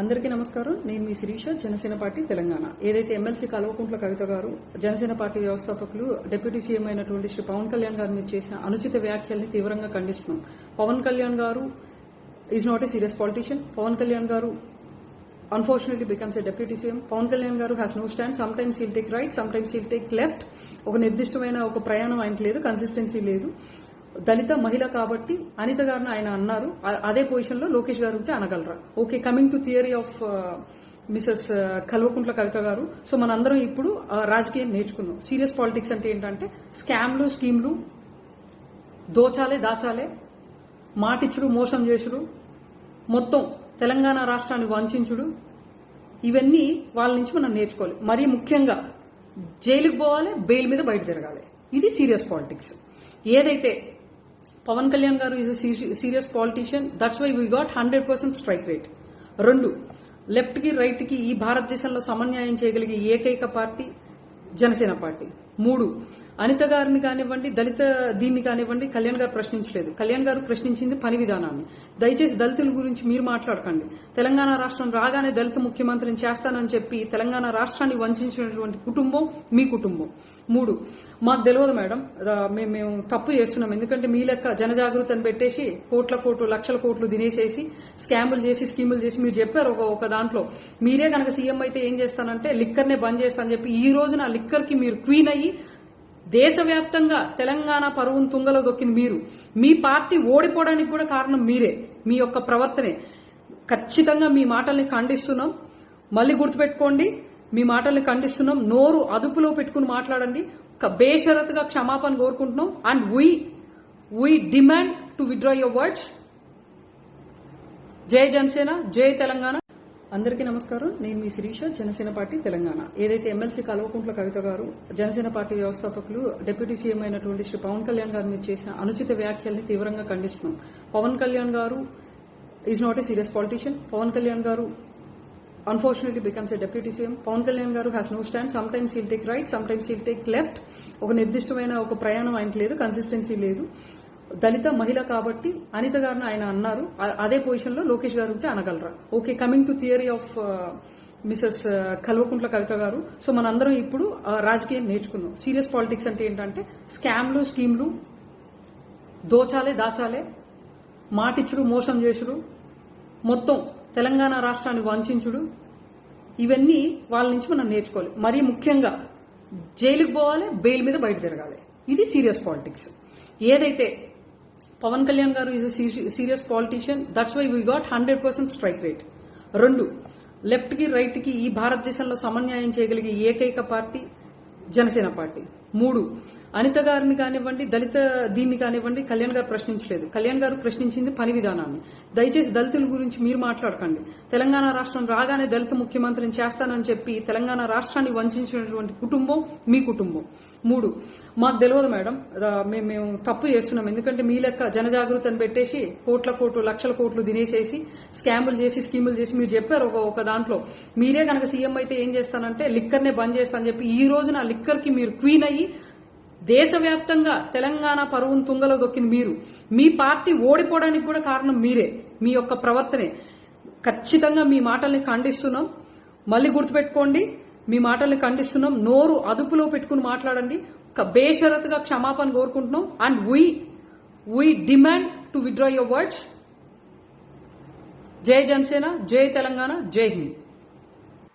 అందరికీ నమస్కారం. నేను మీ శిరీష జనసేన పార్టీ తెలంగాణ. ఏదైతే ఎమ్మెల్సీ కల్వకుంట్ల కవిత గారు జనసేన పార్టీ వ్యవస్థాపకులు డిప్యూటీ సీఎం అయినటువంటి శ్రీ పవన్ కళ్యాణ్ గారి మీద చేసిన అనుచిత వ్యాఖ్యల్ని తీవ్రంగా ఖండిస్తున్నాం. పవన్ కళ్యాణ్ గారు is not a serious politician Pawan Kalyan గారు unfortunately becomes a deputy CM. Pawan Kalyan గారు has no stand some times he'll take right some times he'll take left ఒక నిర్దిష్టమైన ఒక ప్రయాణం ఆయనకు లేదు కన్సిస్టెన్సీ లేదు. దళిత మహిళ కాబట్టి అనిత గారిని ఆయన అన్నారు. అదే పొజిషన్లో లోకేష్ గారు ఉంటే అనగలరా? Okay coming to theory of Mrs Kalvakuntla Kavitha గారు. సో మనందరం ఇప్పుడు ఆ, రాజకీయం నేర్చుకుందాం. సీరియస్ పాలిటిక్స్ అంటే ఏంటంటే స్కామ్లు స్కీమ్లు దోచాలే దాచాలే మాటిచ్చుడు మోసం చేసుడు మొత్తం తెలంగాణ రాష్ట్రాన్ని వంచుడు ఇవన్నీ వాళ్ళ నుంచి మనం నేర్చుకోవాలి. మరీ ముఖ్యంగా జైలుకు పోవాలి బెయిల్ మీద బయట తిరగాలి. ఇది సీరియస్ పాలిటిక్స్ ఏదైతే పవన్ కళ్యాణ్ గారు is serious politician that's why we got hundred percent strike rate రెండు లెఫ్ట్కి రైట్కి ఈ భారతదేశంలో సమన్యాయం చేయగలిగే ఏకైక పార్టీ జనసేన పార్టీ. మూడు అనిత గారిని కానివ్వండి దళిత దీన్ని కానివ్వండి కళ్యాణ్ గారు ప్రశ్నించలేదు. కళ్యాణ్ గారు ప్రశ్నించింది పని విధానాన్ని. దయచేసి దళితుల గురించి మీరు మాట్లాడకండి. తెలంగాణ రాష్ట్రం రాగానే దళిత ముఖ్యమంత్రిని చేస్తానని చెప్పి తెలంగాణ రాష్ట్రాన్ని వంచినటువంటి కుటుంబం మీ కుటుంబం. మూడు మాకు తెలియదు మేడం. మేము మేము తప్పు చేస్తున్నాం. ఎందుకంటే మీ లెక్క జనజాగృతిని పెట్టేసి కోట్ల కోట్లు లక్షల కోట్లు తినేసేసి స్కాములు చేసి స్కీములు చేసి మీరు చెప్పారు ఒక ఒక దాంట్లో. మీరే కనుక సీఎం అయితే ఏం చేస్తానంటే లిక్కర్నే బంద్ చేస్తానని చెప్పి ఈ రోజున లిక్కర్కి మీరు క్వీన్ అయ్యి దేశవ్యాప్తంగా తెలంగాణ పరువును తుంగలో దొక్కిన మీరు మీ పార్టీ ఓడిపోవడానికి కూడా కారణం మీరే మీ యొక్క ప్రవర్తనే. ఖచ్చితంగా మీ మాటల్ని ఖండిస్తున్నాం. మళ్ళీ గుర్తుపెట్టుకోండి మీ మాటల్ని ఖండిస్తున్నాం. నోరు అదుపులో పెట్టుకుని మాట్లాడండి. బేషరతుగా క్షమాపణ కోరుకుంటున్నాం. And we we demand to withdraw your words జై జనసేన జై తెలంగాణ. అందరికీ నమస్కారం. నేను మీ శిరీష జనసేన పార్టీ తెలంగాణ. ఏదైతే ఎమ్మెల్సీ కల్వకుంట్ల కవిత గారు జనసేన పార్టీ వ్యవస్థాపకులు డిప్యూటీ సీఎం అయినటువంటి శ్రీ పవన్ కళ్యాణ్ గారి మీద చేసిన అనుచిత వ్యాఖ్యల్ని తీవ్రంగా ఖండిస్తున్నాం. పవన్ కళ్యాణ్ గారు is not a serious politician Pawan Kalyan గారు unfortunately becomes a deputy CM. Pawan Kalyan గారు has no stand some times he'll take right some times he'll take left ఒక నిర్దిష్టమైన ఒక ప్రయాణం ఆయనకు లేదు కన్సిస్టెన్సీ లేదు. దళిత మహిళ కాబట్టి అనిత గారిని ఆయన అన్నారు. అదే పొజిషన్లో లోకేష్ గారు ఉంటే అనగలరా? Okay coming to theory of Mrs Kalvakuntla Kavitha గారు. సో మనందరం ఇప్పుడు ఆ, రాజకీయం నేర్చుకుందాం. సీరియస్ పాలిటిక్స్ అంటే ఏంటంటే స్కామ్లు స్కీమ్లు దోచాలే దాచాలే మాటిచ్చుడు మోసం చేసుడు మొత్తం తెలంగాణ రాష్ట్రాన్ని వంచుడు ఇవన్నీ వాళ్ళ నుంచి మనం నేర్చుకోవాలి. మరీ ముఖ్యంగా జైలుకు పోవాలి బెయిల్ మీద బయట తిరగాలి. ఇది సీరియస్ పాలిటిక్స్ ఏదైతే పవన్ కళ్యాణ్ గారు is serious politician that's why we got hundred percent strike rate రెండు లెఫ్ట్కి రైట్కి ఈ భారతదేశంలో సమన్యాయం చేయగలిగే ఏకైక పార్టీ జనసేన పార్టీ. మూడు అనిత గారిని కానివ్వండి దళిత దీన్ని కానివ్వండి కళ్యాణ్ గారు ప్రశ్నించలేదు. కళ్యాణ్ గారు ప్రశ్నించింది పని విధానాన్ని. దయచేసి దళితుల గురించి మీరు మాట్లాడకండి. తెలంగాణ రాష్ట్రం రాగానే దళిత ముఖ్యమంత్రిని చేస్తానని చెప్పి తెలంగాణ రాష్ట్రాన్ని వంచినటువంటి కుటుంబం మీ కుటుంబం. మూడు మాకు తెలియదు మేడం. మేము మేము తప్పు చేస్తున్నాం. ఎందుకంటే మీ లెక్క జనజాగృతని పెట్టేసి కోట్ల కోట్లు లక్షల కోట్లు తినేసేసి స్కాములు చేసి స్కీములు చేసి మీరు చెప్పారు ఒక ఒక దాంట్లో. మీరే కనుక సీఎం అయితే ఏం చేస్తానంటే లిక్కర్నే బంద్ చేస్తానని చెప్పి ఈ రోజున లిక్కర్ కి మీరు క్వీన్ అయ్యి దేశవ్యాప్తంగా తెలంగాణ పరువును తుంగలో దొక్కిన మీరు మీ పార్టీ ఓడిపోవడానికి కూడా కారణం మీరే మీ యొక్క ప్రవర్తనే. ఖచ్చితంగా మీ మాటల్ని ఖండిస్తున్నాం. మళ్ళీ గుర్తుపెట్టుకోండి మీ మాటల్ని ఖండిస్తున్నాం. నోరు అదుపులో పెట్టుకుని మాట్లాడండి. బేషరతుగా క్షమాపణ కోరుకుంటున్నాం. And we we demand to withdraw your words జై జనసేన జై తెలంగాణ జై హింద్.